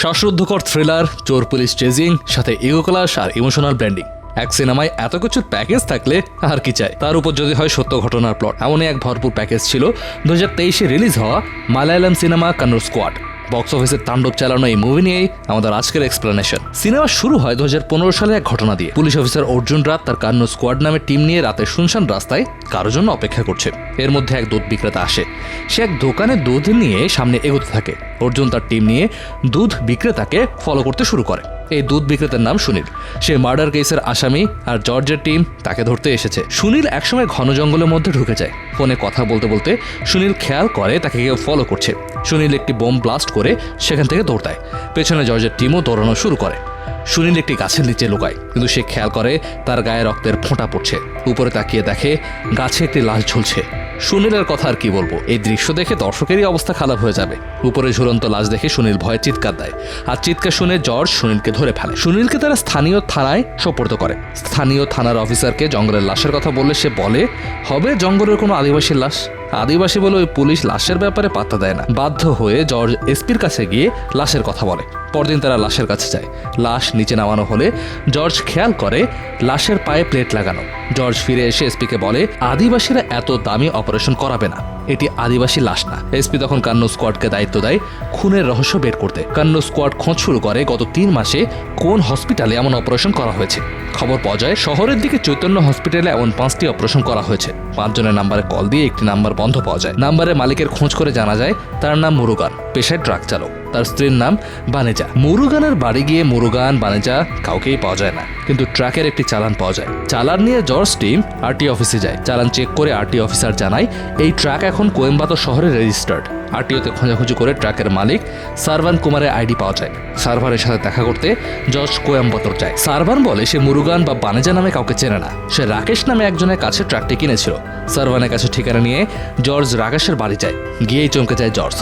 শ্বাসরুদ্ধকর থ্রিলার চোর police chasing সাথে ইগো ক্লাস আর ইমোশনাল ব্র্যান্ডিং এক সিনেমায় এত কিছুর প্যাকেজ থাকলে আর কি চাই? তার উপর যদি হয় সত্য ঘটনার প্লট এমনই এক ভরপুর প্যাকেজ ছিল। দু হাজার রিলিজ হওয়া Malayalam cinema Kannur squad box অফিসের তাণ্ডব চালানো এই মুভি নিয়েই আমাদের আজকের এক্সপ্লেনেশন সিনেমা শুরু হয় দুহাজার পনেরো সালে এক ঘটনা দিয়ে। পুলিশ অফিসার অর্জুন রাত তার কান্ন স্কোয়াড নামে টিম নিয়ে রাতে শুনশান রাস্তায় কারোর জন্য অপেক্ষা করছে। এর মধ্যে এক দুধ বিক্রেতা আসে। সে এক দোকানে দুধ নিয়ে সামনে এগোতে থাকে। অর্জুন তার টিম নিয়ে দুধ বিক্রেতাকে ফলো করতে শুরু করে। এই দুধ বিক্রেতার নাম সুনীল। সে মার্ডার কেসের আসামি আর জর্জের টিম তাকে ধরতে এসেছে। সুনীল একসময় ঘন জঙ্গলের মধ্যে ঢুকে যায়। ফোনে কথা বলতে বলতে সুনীল খেয়াল করে তাকে কেউ ফলো করছে। সুনীল একটি বোম ব্লাস্ট করে সেখান থেকে দৌড়ায় পেছনে জর্জের টিমও দৌড়ানো শুরু করে। সুনীল একটি গাছের নিচে লুকায়, কিন্তু সে খেয়াল করে তার গায়ে রক্তের ফোঁটা পড়ছে। উপরে তাকিয়ে দেখে গাছে একটি লাশ ঝুলছে। সুনীলের কথা আর কি বলব? এই দৃশ্য দেখে দর্শকেরই অবস্থা খারাপ হয়ে যাবে। উপরে ঝুলন্ত লাশ দেখে সুনীল ভয়ে চিৎকার দেয়। আর চিৎকার শুনে জর্জ সুনীলকে ধরে ফেলে। সুনীলকে তারা স্থানীয় থানায় সোপর্দ করে। স্থানীয় থানার অফিসারকে জঙ্গলের লাশের কথা বললে সে বলে, হবে জঙ্গলের কোনো আদিবাসীর লাশ? আদিবাসী বলে ওই পুলিশ লাশের ব্যাপারে পাত্তা দেয় না। বাধ্য হয়ে জর্জ এসপির কাছে গিয়ে লাশের কথা বলে। পরদিন তারা লাশের কাছে যায়। লাশ নিচে নামানো হলে জর্জ খেয়াল করে লাশের পায়ে প্লেট লাগানো। জর্জ ফিরে এসে এসপিকে বলে, আদিবাসীরা এত দামি অপারেশন করাবে না। এটি আদিবাসী লাশ না। এসপি তখন কান্ন স্কোয়াডকে দায়িত্ব দেয়, খুনের রহস্য বের করতে। কান্ন স্কোয়াড খোঁজ শুরু করে গত তিন মাসে কোন হসপিটালে এমন অপারেশন করা হয়েছে। খবর পাওয়া যায়, শহরের দিকে চৈতন্য হসপিটালে এমন পাঁচটি অপারেশন করা হয়েছে। পাঁচজনের নাম্বারে কল দিয়ে একটি নাম্বার বন্ধ পাওয়া যায়। নাম্বারে মালিকের খোঁজ করে জানা যায়, তার নাম মুরুগান, পেশায় ট্রাক চালক। তার স্ত্রীর নাম বানেজা। মুরুগানের বাড়ি গিয়ে মুরুগান, বানেজা কাউকেই পাওয়া যায় না। কিন্তু ট্রাকের একটি চালান পাওয়া যায়। চালান নিয়ে জর্জ টিম আরটি অফিসে যায়। চালান চেক করে আরটি অফিসার জানায়, এই ট্রাক এখন কোয়েম্বাতো শহরে রেজিস্টার্ড আরটিওতে খোঁজাখুঁজি করে ট্রাকের মালিক সারভান কুমারের আইডি পাওয়া যায়। সার্ভারের সাথে দেখা করতে জর্জ কোয়েম্বাতোর যায়। সারভান বলে, সে মুরুগান বা বানেজা নামে কাউকে চেনে না। সে রাকেশ নামে একজনের কাছে ট্রাকটি কিনেছিল। সারভানের কাছে ঠিকানা নিয়ে জর্জ রাকেশের বাড়ি যায়। গিয়েই চমকে যায় জর্জ।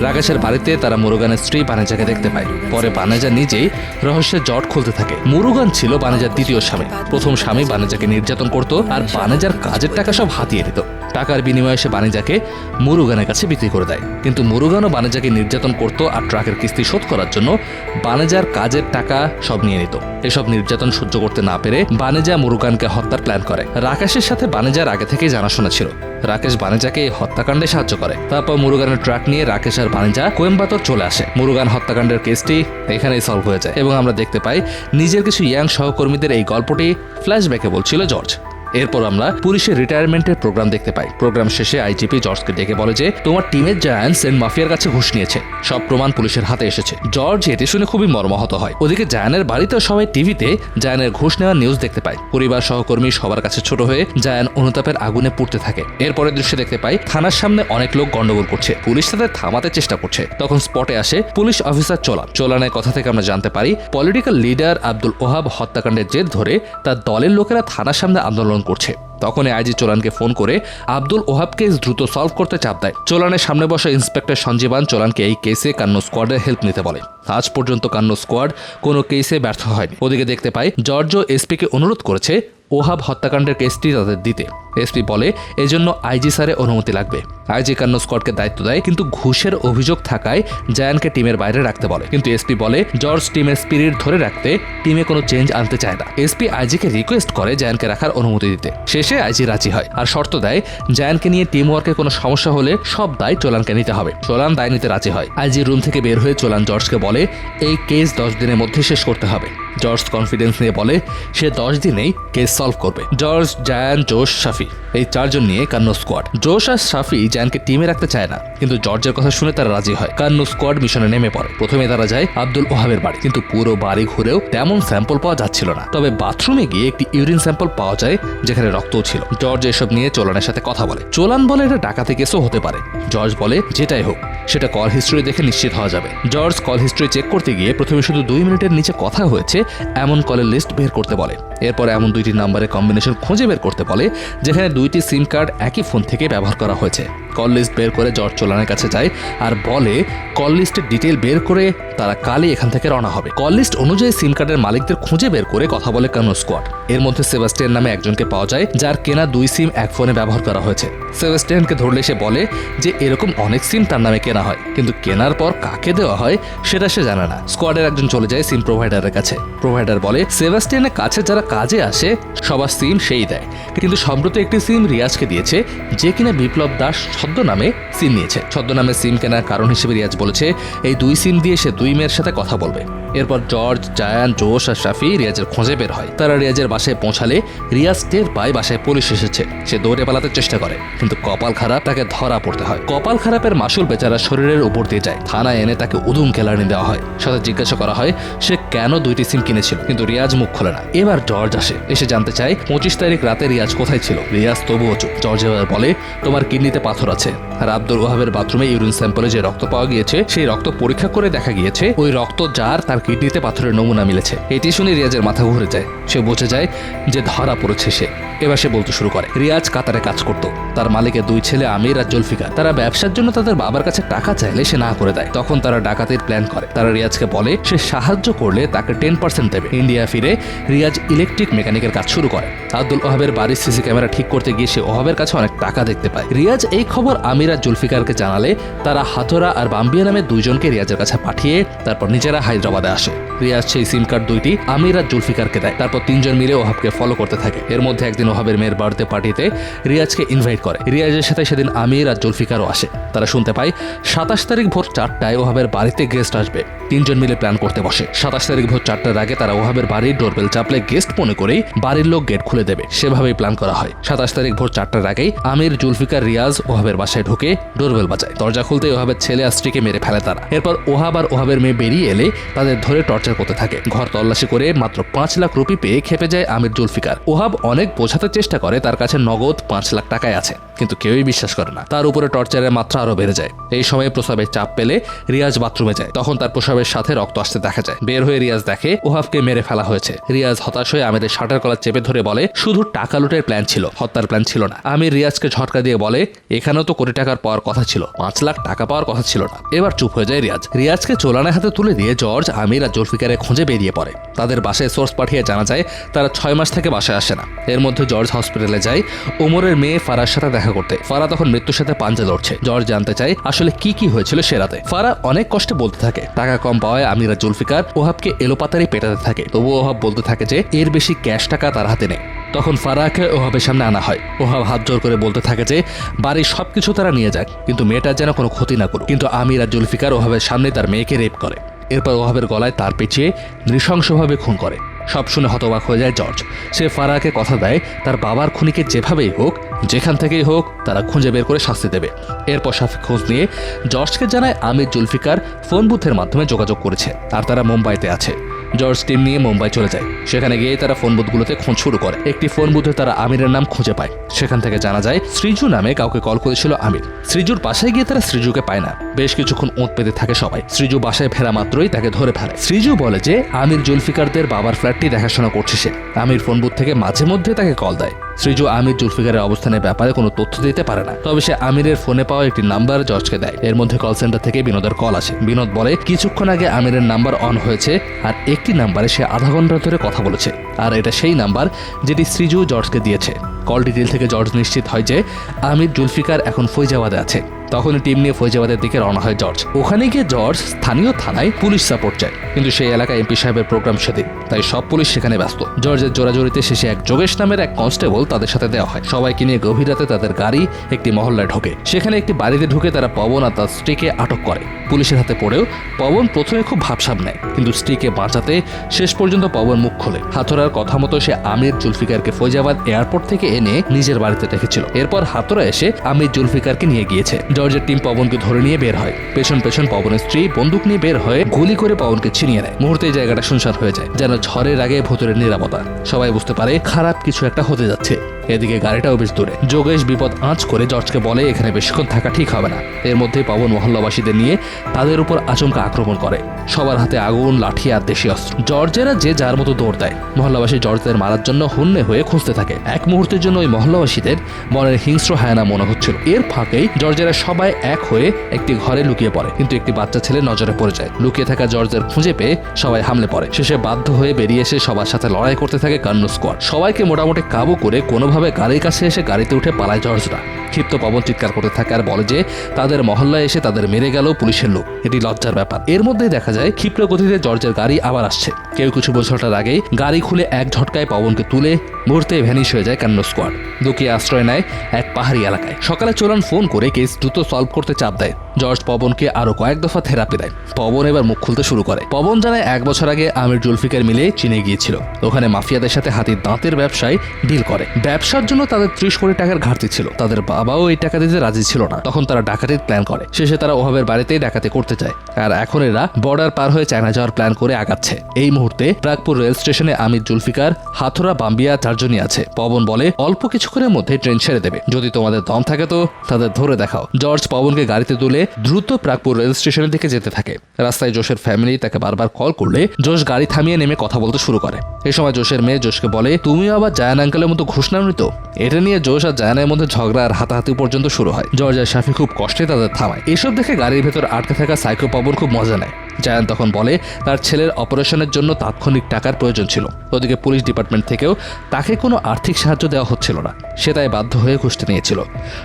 রাকেশের বাড়িতে তারা মুরুগানের স্ত্রী বানেজাকে দেখতে পায়। পরে বানেজা নিজেই রহস্যের জট খুলতে থাকে। মুরুগান ছিল বানেজার দ্বিতীয় স্বামী। প্রথম স্বামী বানেজাকে নির্যাতন করত আর বানেজার কাজের টাকা সব হাতিয়ে দিত টাকার বিনিময়ে সে বানেজাকে মুরুগানের কাছে বিক্রি করে দেয়। কিন্তু মুরুগানও বানেজাকে নির্যাতন করত আর ট্রাকের কিস্তি শোধ করার জন্য বানেজার কাজের টাকা সব নিয়ে নিত। এসব নির্যাতন সহ্য করতে না পেরে বানেজা মুরুগানকে হত্যার প্ল্যান করে। রাকেশের সাথে বানেজার আগে থেকেই জানাশোনা ছিল। রাকেশ বানেজাকে এই হত্যাকাণ্ডে সাহায্য করে। তারপর মুরুগানের ট্রাক নিয়ে রাকেশ আর বানেজা কোয়েম্বাতর চলে আসে। মুরুগান হত্যাকাণ্ডের কেসটি এখানেই সলভ হয়ে যায় এবং আমরা দেখতে পাই, নিজের কিছু ইয়াং সহকর্মীদের এই গল্পটি ফ্ল্যাশব্যাকে বলছিল জর্জ। এরপর আমরা পুলিশের রিটায়ারমেন্টের প্রোগ্রাম দেখতে পাই। প্রোগ্রাম শেষে আইজিপি জর্জকে ডেকে বলে যে, তোমার টিমের জায়ান্ট সেন্ট মাফিয়ার কাছে ঘুষ নিয়েছে। সব প্রমাণ পুলিশের হাতে এসেছে জর্জ এটি শুনে খুবই মর্মাহত হয়। ওদিকে জায়ানের বাড়িতেও সবাই টিভিতে জায়ানের ঘুষ নেওয়ার নিউজ দেখতে পায়। পরিবার সহকর্মী সবার কাছে ছোট হয়ে জায়ান অনুতাপের আগুনে পুড়তে থাকে। এরপরের দৃশ্যে দেখতে পাই, থানার সামনে অনেক লোক গন্ডগোল করছে। পুলিশ তাদের থামাতে চেষ্টা করছে। তখন স্পটে আসে পুলিশ অফিসার চোলান চোলানের কথা থেকে আমরা জানতে পারি পলিটিক্যাল লিডার আব্দুল ওহাব হত্যাকাণ্ডের জের ধরে তার দলের লোকেরা থানার সামনে আন্দোলন করছে। তখন আইজি চোলানকে ফোন করে আব্দুল ওহাব কেস দ্রুত সলভ করতে চাপ দেয়। চোলানের সামনে বসা ইন্সপেক্টর সঞ্জীবান চোলানকে এই কেসে কান্নো স্কোয়াডের হেল্প নিতে বলে আজ পর্যন্ত কান্নো স্কোয়াড কোনো কেসে ব্যর্থ হয়নি। ওদিকে দেখতে পাই জর্জ এসপিকে অনুরোধ করেছে ওহাব হত্যাকাণ্ডের কেসটি তাদের দিতে। এসপি বলে, এজন্য আইজি স্যারের অনুমতি লাগবে। আইজি কান্নু স্কোয়াডকে দায়িত্ব দেয়, কিন্তু ঘুষের অভিযোগ থাকায় জায়ানকে টিমের বাইরে রাখতে বলে। কিন্তু এসপি বলে, জর্জ টিমের স্পিরিট ধরে রাখতে টিমে কোনো চেঞ্জ আনতে চায় না। এসপি আইজিকে রিকোয়েস্ট করে জায়ানকে রাখার অনুমতি দিতে। শেষে আইজি রাজি হয়, আর শর্ত দেয়, জায়ানকে নিয়ে টিম ওয়ার্কে কোনো সমস্যা হলে সব দায় চোলানকে নিতে হবে। চোলান দায় নিতে রাজি হয়। আইজি রুম থেকে বের হয়ে চোলান জর্জকে বলে, এই কেস দশ দিনের মধ্যে শেষ করতে হবে। জর্জ কনফিডেন্স নিয়ে বলে, সে দশ দিনেই কেস সলভ করবে। জর্জ, জায়ান, জোশ, শাফি। এই চারজন নিয়ে কান্নু স্কোয়াড। জোশ আর শাফি জায়ানকে টিমে রাখতে চায় না, কিন্তু জর্জের কথা শুনে তারা রাজি হয়। কান্নু স্কোয়াড মিশনে নেমে পড়ে। প্রথমে তারা যায় আব্দুল ওহাবের বাড়ি, কিন্তু পুরো বাড়ি ঘুরেও তেমন স্যাম্পল পাওয়া যাচ্ছিল না। তবে বাথরুমে গিয়ে একটি ইউরিন স্যাম্পল পাওয়া যায়, যেখানে রক্তও ছিল। জর্জ এসব নিয়ে চোলানের সাথে কথা বলে। চোলান বলে এটা ডাকাতি কেসও হতে পারে। জর্জ বলে, যেটাই হোক, সেটা কল হিস্ট্রি দেখে নিশ্চিত হওয়া যাবে। জর্জ কল হিস্ট্রি চেক করতে গিয়ে প্রথমে শুধু দুই মিনিটের নিচে কথা হয়েছে এমন কলের লিস্ট বের করতে বলে। এরপর এমন দুইটি নাম্বারের কম্বিনেশন খুঁজে বের করতে বলে, যেখানে দুইটি সিম কার্ড একই ফোন থেকে ব্যবহার করা হয়েছে। কল লিস্ট বের করে জর্জ চোলানের কাছে যায় আর বলে কল লিস্টের ডিটেল বের করে তারা কালই এখান থেকে রওনা হবে। কল লিস্ট অনুযায়ী সিম কার্ডের মালিকদের খুঁজে বের করে কথা বলে কানো স্কোয়াড এর মধ্যে সেবাস্টিয়ান নামে একজনকে পাওয়া যায়, যার কেনা দুই সিম এক ফোনে ব্যবহার করা হয়েছে। সেবাস্টিয়ানকে ধরলে সে বলে যে, এরকম অনেক সিম তার নামে কেনা হয়, কিন্তু কেনার পর কাকে দেওয়া হয় সেটা সে জানে না। স্কোয়াডের একজন চলে যায় সিম প্রোভাইডারের কাছে। প্রোভাইডার বলে সেবাস্টিয়ানের কাছে যারা কাজে আসে, সবার সিম সেই দেয়। কিন্তু সম্প্রতি একটি সিম রিয়াজকে দিয়েছে, যে কিনা বিপ্লব দাস ছদ্মনামে সিম নিয়েছে। ছদ্মনামে সিম কেনার কারণ হিসেবে রিয়াজ বলেছে, এই দুই সিম দিয়ে সে দুই মেয়ের সাথে কথা বলবে। এরপর জর্জ, জায়ান, জোশ আর শাফি রিয়াজের খোঁজে বের হয়। তারা রিয়াজের বাসায় পৌঁছালে রিয়াজ টের পায় বাসায় পুলিশ এসেছে। সে দৌড়ে পালাতে চেষ্টা করে, কিন্তু কপাল খারাপ, তাকে ধরা পড়তে হয়। কপাল খারাপের মাসুল বেচারা শরীরের উপর দিয়ে যায়। থানায় এনে তাকে উদুম কেলানি দেওয়া হয়। সাথে জিজ্ঞাসা করা হয়, সে কেন দুইটি সিম কিনেছিল? কিন্তু রিয়াজ মুখ খোলে না। এবার জর্জ আসে, এসে জানতে চায়, পঁচিশ তারিখ রাতে রিয়াজ কোথায় ছিল? রিয়াজ তবুও চুপ। জর্জ এবার বলে, তোমার কিডনিতে পাথর আছে। আর আব্দুল ওহাবের বাথরুমে ইউরিন স্যাম্পলে যে রক্ত পাওয়া গিয়েছে, সেই রক্ত পরীক্ষা করে দেখা গিয়েছে। ওই রক্ত যার, তার কিডনিতে পাথরের নমুনা মিলেছে। এটি শুনে রিয়াজের মাথা ঘুরে যায়। সে বুঝে যায় যে ধরা পড়েছে সে। এবার সে বলতে শুরু করে, রিয়াজ কাতারে কাজ করত। তার মালিকের দুই ছেলে আমির আর জুলফিকার। তারা ব্যবসার জন্য তাদের বাবার কাছে টাকা চাইলে সে না করে দেয়। তখন তারা ডাকাতির প্ল্যান করে। তারা রিয়াজকে বলে, সে সাহায্য করলে তাকে টেন পার্সেন্ট দেবে। ইন্ডিয়া ফিরে রিয়াজ ইলেকট্রিক মেকানিকের কাজ শুরু করে। আব্দুল ওহাবের বাড়ির সিসি ক্যামেরা ঠিক করতে গিয়ে সে ওহাবের কাছে অনেক টাকা দেখতে পায়। রিয়াজ এই খবর আমির আর জুলফিকারকে জানালে, তারা হাথোরা আর বাম্বিয়া নামে দুইজনকে রিয়াজের কাছে পাঠিয়ে তারপর নিজেরা হায়দ্রাবাদে আসে। রিয়াজ সেই সিম কার্ড দুইটি আমির আর জুলফিকারকে দেয়। তারপর তিনজন মিলে ওহাবকে ফলো করতে থাকে। এর মধ্যে একদিন ওহাবের মেয়ের বার্থডে পার্টিতে রিয়াজকে ইনভাইট করে। রিয়াজের সাথে সেদিন আমির আর জুলফিকারও আসে। তারা শুনতে পায়, সাতাশ তারিখ ভোর চারটায় ওহাবের বাড়িতে গেস্ট আসবে। তিনজন মিলে প্ল্যান করতে বসে। সাতাশ তারিখ ভোর চারটার আগে তারা ওহাবের বাড়ির ডোরবেল চাপলে গেস্ট মনে করেই বাড়ির লোক গেট খুলে দেবে। সেভাবেই প্ল্যান করা হয়। সাতাশ তারিখ ভোর চারটার আগেই আমির, জুলফিকার, রিয়াজ ওহাবের বাসায় ঢুকে ডোরবেল বাজায়। দরজা খুলতে ওহাবের ছেলে আর স্ত্রীকে মেরে ফেলে তারা। এরপর ওহাব আর ওহাবের মেয়ে বেরিয়ে এলে তাদের ধরে টর্চার করতে থাকে। ঘর তল্লাশি করে মাত্র পাঁচ লাখ রুপি পেয়ে খেপে যায় আমির জুলফিকার। ওহাব অনেক বোঝাতে চেষ্টা করে, তার কাছে নগদ পাঁচ লাখ টাকায় আছে, কিন্তু কেউই বিশ্বাস করে না। তার উপরে টর্চারের মাত্রা আরও বেড়ে যায়। এই সময় প্রসাবের চাপ পেলে রিয়াজ বাথরুমে যায়। তখন তার প্রসাবের সাথে রক্ত আসতে দেখা যায়। বের হয়ে রিয়াজ দেখে ওহাবকে মেরে ফেলা হয়েছে। রিয়াজ হতাশ হয়ে আমিরের শার্টের কলার চেপে ধরে বলে, শুধু টাকা লুটের প্ল্যান ছিল, হত্যার প্ল্যান ছিল না। আমির রিয়াজকে ঝটকা দিয়ে বলে, এখানেও তো কোটি টাকার পাওয়ার কথা ছিল, পাঁচ লাখ টাকা পাওয়ার কথা ছিল না। এবার চুপ হয়ে যায় রিয়াজ। রিয়াজকে চোলানের হাতে তুলে দিয়ে জর্জ, আমির আর জুলফিকারের খোঁজে বেরিয়ে পড়ে। তাদের বাসায় সোর্স পাঠিয়ে জানা যায় তারা ছয় মাস থেকে বাসায় আসে না। এর মধ্যে জর্জ হসপিটালে যায়। ওমরের মেয়ে ফারার সাথে দেখা করতে। ফারা তখন মৃত্যুর সাথে পাঞ্জা লড়ছে। জর্জ জানতে চায়, আসলে কি কি হয়েছিল সে রাতে? ফারা অনেক কষ্টে বলতে থাকে, টাকা কম পাওয়ায় আমিরা জুলফিকার, ওহাবকে এলোপাতারি পেটাতে থাকে। তবুও ওহাব বলতে থাকে যে, এর বেশি ক্যাশ টাকা তার হাতে নেই। তখন ফারাকে ওহাবের সামনে আনা হয়। ওহাব হাত জোর করে বলতে থাকে যে, বাড়ির সবকিছু তারা নিয়ে যাক, কিন্তু মেয়েটার যেন কোনো ক্ষতি না করুক। কিন্তু আমিরা জুলফিকার ওহাবের সামনে তার মেয়েকে রেপ করে। এরপর ওহাবের গলায় তার পেঁচিয়ে নৃশংসভাবে খুন করে। সব শুনে হতবাক হয়ে যায় জর্জ। সে ফারাকে কথা দেয়, তার বাবার খুনিকে যেভাবেই হোক, যেখান থেকেই হোক, তারা খুঁজে বের করে শাস্তি দেবে। এরপর সাফি খোঁজ নিয়ে জর্জকে জানায় আমির জুলফিকার ফোন বুথের মাধ্যমে যোগাযোগ করেছে, আর তারা মুম্বাইতে আছে। জর্জ টিম নিয়ে মুম্বাই চলে যায়। সেখানে গিয়ে তারা ফোন বুথগুলোতে খোঁজ শুরু করে। একটি ফোন বুথে তারা আমিরের নাম খুঁজে পায়। সেখান থেকে জানা যায় শ্রীজু নামে কাউকে কল করেছিল আমির। শ্রীজুর বাসায় গিয়ে তারা শ্রীজুকে পায় না। বেশ কিছুক্ষণ ওঁত পেতে থাকে সবাই। শ্রীজু বাসায় ফেরা মাত্রই তাকে ধরে ফেলে। শ্রীজু বলে যে, আমির জুলফিকারদের বাবার ফ্ল্যাটটি দেখাশোনা করছে সে। আমির ফোন বুথ থেকে মাঝে মধ্যে তাকে কল দেয়। শ্রীজু আমির জুলফিকারের অবস্থানের ব্যাপারে কোনো তথ্য দিতে পারে না। তবে সে আমিরের ফোনে পাওয়া একটি নাম্বার জর্জকে দেয়। এর মধ্যে কল সেন্টার থেকে বিনোদের কল আসে। বিনোদ বলে, কিছুক্ষণ আগে আমিরের নাম্বার অন হয়েছে আর একটি নাম্বারে সে আধা ঘণ্টা ধরে কথা বলেছে। আর এটা সেই নাম্বার যেটি শ্রীজু জর্জকে দিয়েছে। কল ডিটেল থেকে জর্জ নিশ্চিত হয় যে আমির জুলফিকার এখন ফৈজাবাদে আছে। তখনই টিম নিয়ে ফৈজাবাদের দিকে রওনা হয় জর্জ। ওখানে গিয়ে জর্জ স্থানীয় থানায় পুলিশ সাপোর্ট চায়। কিন্তু সেই এলাকায় এমপি সাহেবের প্রোগ্রাম সেদিন। তাই সব পুলিশ সেখানে ব্যস্ত। জর্জের জোরাজোরিতে শেষে এক যোগেশ নামের এক কনস্টেবল তাদের সাথে দেওয়া হয়। সবাইকে নিয়ে গভীর রাতে তাদের গাড়ি একটি মহল্লায় ঢোকে। সেখানে একটি বাড়িতে ঢুকে তারা পবন আর তার স্ত্রীকে আটক করে। পুলিশের হাতে পড়েও পবন প্রথমে খুব ভাবসাব নেয়। কিন্তু স্ত্রীকে বাঁচাতে শেষ পর্যন্ত পবন মুখ খোলে। হাথোরার কথা মতো সে আমির জুলফিকারকে ফৈজাবাদ এয়ারপোর্ট থেকে এনে নিজের বাড়িতে রেখেছিল। এরপর হাতরা এসে আমির জুলফিকারকে নিয়ে গিয়েছে। জর্জের টিম পবনকে ধরে নিয়ে বের হয়। পেছন পেছন পবনের স্ত্রী বন্দুক নিয়ে বের হয়ে গুলি করে পবনকে ছিনিয়ে নেয়। মুহূর্তে জায়গাটা শুনশান হয়ে যায়, যেন ঝড়ের আগে ভোতরের নিরাপত্তা। সবাই বুঝতে পারে খারাপ কিছু একটা হতে যাচ্ছে। এদিকে গাড়িটাও বেশ দূরে। যোগেশ বিপদ আঁচ করে জর্জকে বলে, এখানে বেশিক্ষণ থাকা ঠিক হবে না। এর মধ্যে পবন মহল্লাবাসীদের নিয়ে তাদের উপর আচমকা আক্রমণ করে। সবার হাতে আগুন, লাঠি আর দেশি অস্ত্র। জর্জেরা যে যার মতো দৌড় দেয়। মহল্লাবাসী জর্জদের মারার জন্য হুন্নে হয়ে খুঁজতে থাকে। এক মুহূর্তের জন্য ওই মহল্লাবাসীদের মনের হিংস্র হায়ানা মনে হচ্ছিল। এর ফাঁকেই জর্জেরা সবাই এক হয়ে একটি ঘরে লুকিয়ে পড়ে। কিন্তু একটি বাচ্চা ছেলে নজরে পড়ে যায়। লুকিয়ে থাকা জর্জের খুঁজে পেয়ে সবাই হামলে পড়ে। শেষে বাধ্য হয়ে বেরিয়ে এসে সবার সাথে লড়াই করতে থাকে কান্নু স্কোয়াড। সবাইকে মোটামুটি কাবু করে কোনোভাবে গাড়ির কাছে এসে গাড়িতে উঠে পালায় জর্জরা। ক্ষিপ্ত পবন চিৎকার করতে থাকে আর বলে যে, তাদের মহল্লায় এসে তাদের মেরে গেল পুলিশের লোক। এটি লজ্জার ব্যাপার। এর মধ্যেই দেখা যায় ক্ষিপ্র গতিতে জর্জের গাড়ি আবার আসছে। কেউ কিছু বোঝাটার আগেই গাড়ি খুলে এক ঝটকায় পবনকে তুলে মুহূর্তে ভ্যানিশ হয়ে যায় কান্ন স্কোয়াড। লুকিয়ে আশ্রয় নেয় এক পাহাড়ি এলাকায়। সকালে চোলান ফোন করে কেস দ্রুত সলভ করতে চাপ দেয়। জর্জ পবনকে আরও কয়েক দফা থেরাপি দেয়। পবন এবার মুখ খুলতে শুরু করে। পবন জানায়, এক বছর আগে আমির জুলফিকার মিলে চীনে গিয়েছিল। ওখানে মাফিয়াদের সাথে হাতির দাঁতের ব্যবসায় ডিল করে। ব্যবসার জন্য তাদের ত্রিশ কোটি টাকার ঘাটতি ছিল। তাদের বাবাও এই টাকা দিতে রাজি ছিল না। তখন তারা ডাকাতির প্ল্যান করে। শেষে তারা ওহাবের বাড়িতেই ডাকাতি করতে চায়। আর এখন এরা বর্ডার পার হয়ে চায়না যাওয়ার প্ল্যান করে আগাচ্ছে। এই মুহূর্তে প্রাগপুর রেল স্টেশনে আমির জুলফিকার, হাথুরা, বাম্বিয়া চারজনই আছে। পবন বলে, অল্প কিছুক্ষণের মধ্যে ট্রেন ছেড়ে দেবে। যদি তোমাদের দম থাকে তো তাদের ধরে দেখাও। জর্জ পবনকে গাড়িতে তুলে দ্রুত প্রাগপুর রেল স্টেশনের দিকে যেতে থাকে। রাস্তায় জোশের ফ্যামিলি তাকে বারবার কল করলে জোশ গাড়ি থামিয়ে নেমে কথা বলতে শুরু করে। এই সময় জোশের মেয়ে জোশকে বলে, তুমিও আবার জায়ান আঙ্কেলের মতো ঘোষণা নিত এটা নিয়ে জোশ আর জায়ানের মধ্যে ঝগড়া আর হাতাহাতি পর্যন্ত শুরু হয়। জর্জ আর শাফি খুব কষ্টে তাদের থামায়। এসব দেখে গাড়ির ভেতর আটকে থাকা সাইকো পাবন খুব মজা নেয়। জায়ান তখন বলে, তার ছেলের অপারেশনের জন্য তাৎক্ষণিক টাকার প্রয়োজন ছিল। ওদিকে পুলিশ ডিপার্টমেন্ট থেকেও তাকে কোনো আর্থিক সাহায্য দেওয়া হচ্ছিল না। সে তাই বাধ্য হয়ে ঘুষতে নিয়েছিল।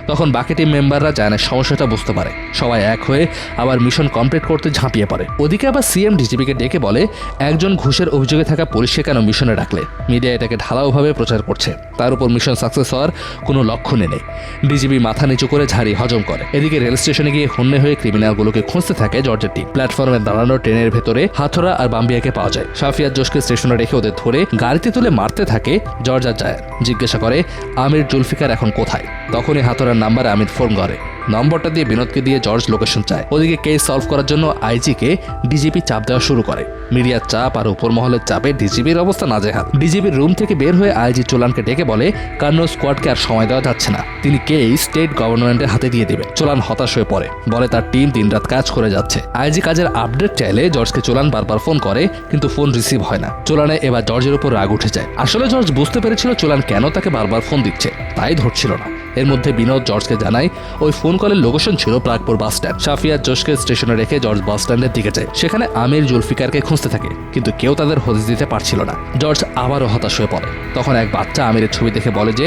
তখন বাকি টিম মেম্বাররা জায়ানের সমস্যাটা বুঝতে পারে। সবাই এক হয়ে আবার মিশন কমপ্লিট করতে ঝাঁপিয়ে পড়ে। ওদিকে আবার সিএম ডিজিপিকে ডেকে বলে, একজন ঘুষের অভিযোগে থাকা পুলিশকে কেন মিশনে রাখলে মিডিয়া এটাকে ঢালাওভাবে প্রচার করছে। তার উপর মিশন সাকসেস হওয়ার কোনো লক্ষণে নেই। ডিজিপি মাথা নিচু করে ঝাড়ি হজম করে। এদিকে রেল স্টেশনে গিয়ে হন্যে হয়ে ক্রিমিনালগুলোকে খুঁজতে থাকে জর্জের টিম। প্ল্যাটফর্মে দাঁড়ানো ট্রেনের ভেতরে হাথোরা আর বাম্বিয়াকে পাওয়া যায়। সাফিয়াত জোশকে স্টেশনে রেখে ওদের ধরে গাড়িতে তুলে মারতে থাকে জর্জার জায়ান জিজ্ঞাসা করে, আমির জুলফিকার এখন কোথায়? তখনই হাথোরার নাম্বারে আমির ফোন করে। নম্বরটা দিয়ে বিনোদকে দিয়ে জর্জ লোকেশন চায়। ওদিকে কেস সলভ করার জন্য আইজিকে ডিজিপি চাপ দেওয়া শুরু করে। মিডিয়ার চাপ আর উপর মহলের চাপে ডিজিপির অবস্থা না নাজেহাল। ডিজিপির রুম থেকে বের হয়ে আইজি চোলানকে ডেকে বলে কার্নো স্কোয়াডকে আর সময় দেওয়া যাচ্ছে না। তিনি কেই স্টেট গভর্নমেন্টের হাতে দিয়ে দেবে চোলান হতাশ হয়ে পড়ে। বলে, তার টিম দিনরাত কাজ করে যাচ্ছে। আইজি কাজের আপডেট চাইলে জর্জকে চোলান বারবার ফোন করে, কিন্তু ফোন রিসিভ হয় না। চোলানে এবার জর্জের উপর রাগ উঠে যায়। আসলে জর্জ বুঝতে পেরেছিল চোলান কেন তাকে বারবার ফোন দিচ্ছে। তাই ধরছিল না। এর মধ্যে বিনোদ জর্জকে জানায়, ওই ফোন কলের লোকেশন ছিল প্রাগপুর বাস স্ট্যান্ড। সাফিয়া জোশকে স্টেশনে রেখে জর্জ বাস স্ট্যান্ডের দিকে যায়। সেখানে আমির জুলফিকারকে খুঁজতে থাকে, কিন্তু কেউ তাদের হদিস দিতে পারছিল না। জর্জ আবারও হতাশ হয়ে পড়ে। তখন এক বাচ্চা আমিরের ছবি দেখে বলে যে,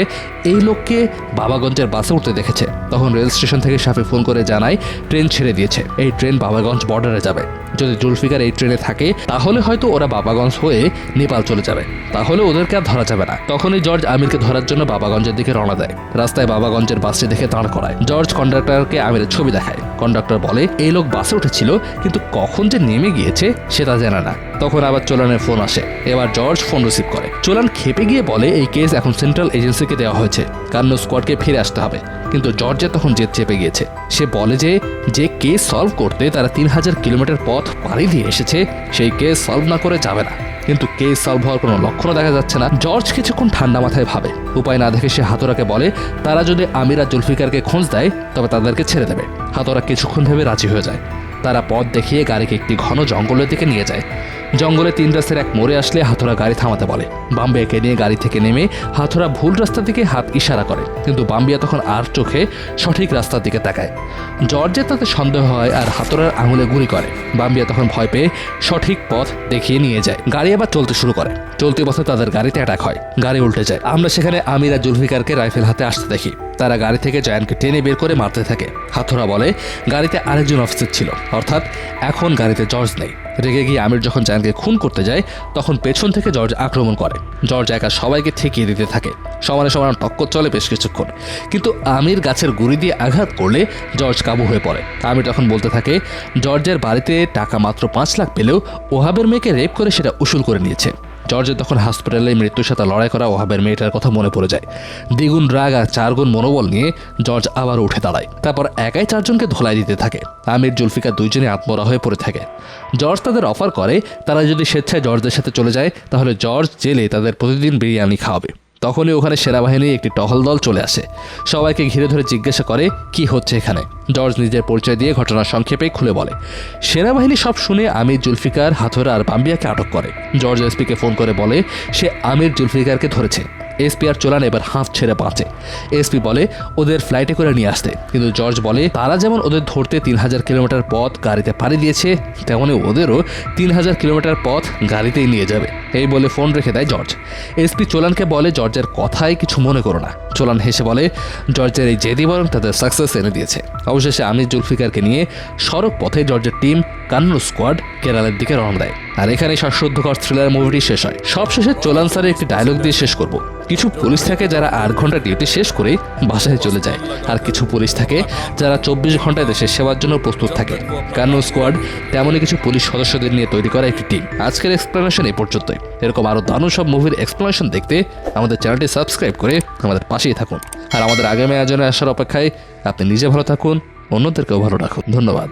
এই লোককে বাবাগঞ্জের বাসে উঠতে দেখেছে। তখন রেল স্টেশন থেকে সাফি ফোন করে জানায়, ট্রেন ছেড়ে দিয়েছে। এই ট্রেন বাবাগঞ্জ বর্ডারে যাবে। যদি জুলফিকার এই ট্রেনে থাকে, তাহলে হয়তো ওরা বাবাগঞ্জ হয়ে নেপাল চলে যাবে। তাহলে ওদেরকে আর ধরা যাবে না। তখনই জর্জ আমিরকে ধরার জন্য বাবাগঞ্জের দিকে রওনা দেয়। রাস্তায় বাবাগঞ্জের বাসটি দেখে দাঁড় করায়। জর্জ কন্ডাক্টরকে আমিরের ছবি দেখায়। কন্ডাক্টর বলে, এই লোক বাসে উঠেছিল, কিন্তু কখন যে নেমে গিয়েছে, সেটা জানা না। তখন আবার চোলানের ফোন আসে। এবার জর্জ ফোন রিসিভ করে। চোলান খেপে গিয়ে বলে, এই কেস এখন সেন্ট্রাল এজেন্সিকে দেওয়া হয়েছে। কার্নো স্কোয়াডকে ফিরে আসতে হবে। কিন্তু জর্জে তখন জেদ চেপে গিয়েছে। সে বলে যে যে কেস সলভ করতে তারা তিন হাজার কিলোমিটার পথ পাড়ি দিয়ে এসেছে, সেই কেস সলভ না করে যাবে না। কিন্তু কেস সলভ হওয়ার কোনো লক্ষণও দেখা যাচ্ছে না। জর্জ কিছুক্ষণ ঠান্ডা মাথায় ভাবে। উপায় না দেখে সে হাতোরাকে বলে, তারা যদি আমিরা জুলফিকারকে খোঁজ দেয়, তবে তাদেরকে ছেড়ে দেবে। হাতোরা কিছুক্ষণ ভেবে রাজি হয়ে যায়। তারা পথ দেখিয়ে গাড়িকে একটি ঘন জঙ্গলের দিকে নিয়ে যায়। জঙ্গলে তিন রাস্তার এক মোড়ে আসলে হাথোরা গাড়ি থামাতে বলে। বাম্বিয়াকে নিয়ে গাড়ি থেকে নেমে হাথোরা ভুল রাস্তার দিকে হাত ইশারা করে। কিন্তু বাম্বিয়া তখন আর চোখে সঠিক রাস্তার দিকে তাকায়। জর্জের তাতে সন্দেহ হয় আর হাতোরার আঙুলে গুলি করে। বাম্বিয়া তখন ভয় পেয়ে সঠিক পথ দেখিয়ে নিয়ে যায়। গাড়ি আবার চলতে শুরু করে। চলতি পথে তাদের গাড়িতে অ্যাটাক হয়। গাড়ি উল্টে যায়। আমরা সেখানে আমিরা জুলফিকারকে রাইফেল হাতে আসতে দেখি। তারা গাড়ি থেকে জয়ানকে টেনে বের করে মারতে থাকে। হাথোরা বলে, গাড়িতে আরেকজন অফিসার ছিল। অর্থাৎ এখন গাড়িতে জর্জ নেই। রেগে গিয়ে আমির যখন জায়ানকে খুন করতে যায়, তখন পেছন থেকে জর্জ আক্রমণ করে। জর্জ একা সবাইকে ঠেকিয়ে দিতে থাকে। সমানে সমান টক্কর চলে বেশ কিছুক্ষণ। কিন্তু আমির গাছের গুড়ি দিয়ে আঘাত করলে জর্জ কাবু হয়ে পড়ে। আমির তখন বলতে থাকে জর্জের বাড়িতে টাকা মাত্র পাঁচ লাখ পেলেও ওহাবের মেয়েকে রেপ করে সেটা উসুল করে নিয়েছে। জর্জের তখন হাসপাতালে মৃত্যুর সাথে লড়াই করা ওহাবের মেয়েটার কথা মনে পড়ে যায়। দ্বিগুণ রাগ আর চারগুণ মনোবল নিয়ে জর্জ আবার উঠে দাঁড়ায়। তারপর একাই চারজনকে ধোলাই দিতে থাকে। আমির জুলফিকা দুইজনে আত্মরা হয়ে পড়ে থাকে। জর্জ তাদের অফার করে, তারা যদি স্বেচ্ছায় জর্জের সাথে চলে যায়, তাহলে জর্জ জেলে তাদের প্রতিদিন বিরিয়ানি খাওয়াবে। তখনই ওখানে সেনাবাহিনীর একটি টহল দল চলে আসে। সবাইকে ঘিরে ধরে জিজ্ঞাসা করে, কি হচ্ছে এখানে? জর্জ নিজের পরিচয় দিয়ে ঘটনার সংক্ষেপে খুলে বলে, সেনাবাহিনী সব শুনে আমির জুলফিকার হাথোরা আর বাম্বিয়াকে আটক করে। জর্জ এসপিকে ফোন করে বলে, সে আমির জুলফিকারকে ধরেছে। এসপি আর চোলান এবার হাঁফ ছেড়ে বাঁচে এসপি বলে, ওদের ফ্লাইটে করে নিয়ে আসতে। কিন্তু জর্জ বলে, তারা যেমন ওদের ধরতে তিন হাজার কিলোমিটার পথ গাড়িতে পাড়ি দিয়েছে, তেমনি ওদেরও তিন হাজার কিলোমিটার পথ গাড়িতেই নিয়ে যাবে। এই বলে ফোন রেখে দেয় জর্জ। এসপি চোলানকে বলে, জর্জের কথায় কিছু মনে করো না। চোলান হেসে বলে, জর্জের এই জেদি বরং তাদের সাকসেস এনে দিয়েছে। অবশেষে আমির জুলফিকারকে নিয়ে সড়ক পথে জর্জের টিম কান্নু স্কোয়াড কেরালের দিকে রওনা দেয়। আর এখানে শ্বাসরুদ্ধকর থ্রিলার মুভিটি শেষ হয়। সব শেষে চোলান স্যারের একটি ডায়লগ দিয়ে শেষ করব। কিছু পুলিশ থাকে যারা আট ঘণ্টা ডিউটি শেষ করে বাসায় চলে যায়। আর কিছু পুলিশ থাকে যারা চব্বিশ ঘন্টায় দেশের সেবার জন্য প্রস্তুত থাকে। কান্নু স্কোয়াড তেমনই কিছু পুলিশ সদস্যদের নিয়ে তৈরি করা একটি টিম আজকের এক্সপ্লেনেশন এই পর্যন্তই। এরকম আরও দারুণ সব মুভির এক্সপ্লেনেশন দেখতে আমাদের চ্যানেলটি সাবস্ক্রাইব করে আমাদের পাশেই থাকুন। আর আমাদের আগামী আয়োজনে আসার অপেক্ষায় আপনি নিজে ভালো থাকুন, অন্যদেরকেও ভালো রাখুন। ধন্যবাদ।